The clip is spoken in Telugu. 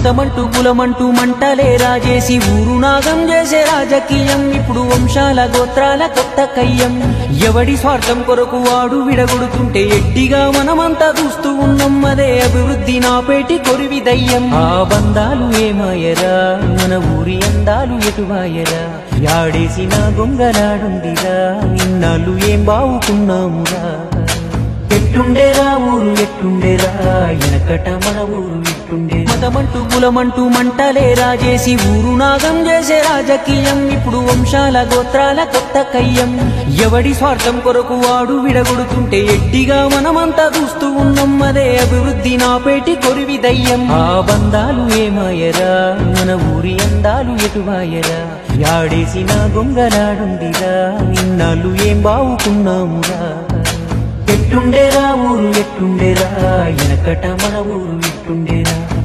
మతమంటూ కులమంటూ మంటలే రాజేసి ఊరు నాగం చేసే రాజకీయం. ఇప్పుడు వంశాల గోత్రాల కొత్త కయ్యం. ఎవడి స్వార్థం కొరకు వాడు విడగొడుతుంటే ఎడ్డిగా మనమంతా చూస్తూ ఉన్నాం. అదే అభివృద్ధి నా పేటి కొరివి దయ్యం. ఆ బంధాలు ఏమాయరా? మన ఊరి అందాలు ఎటువాయరా? యాడేసిన గొంగలాడుందిరా? ఇన్నాళ్ళు ఏం బావుకున్నామురా? ఎట్టుండేరా ఊరు ఎట్టుండేరా? ఎనకట మన ఊరు ఎట్టుండే మతమంటూ కులమంటూ మంటలే రాజేసి ఊరు నాగం చేసే రాజకీయం. ఇప్పుడు వంశాల గోత్రాల కొత్త కయ్యం. ఎవడి స్వార్థం కొరకు వాడు విడగొడుతుంటే ఎట్టిగా మనమంతా చూస్తూ ఉన్నాం. అదే అభివృద్ధి నా పేటి కొరివి దయ్యం. ఆ బంధాలు ఏమాయరా? మన ఊరి అందాలు ఎటువాయరా? యాడేసిన గొంగలాడుందిరా. ఇన్నాళ్ళు ఏం బావుకున్నామురా? ఎట్టుండేరా ఊరు ఎట్టుండేరా? ఎనకట మన ఊరు ఎట్టుండేరా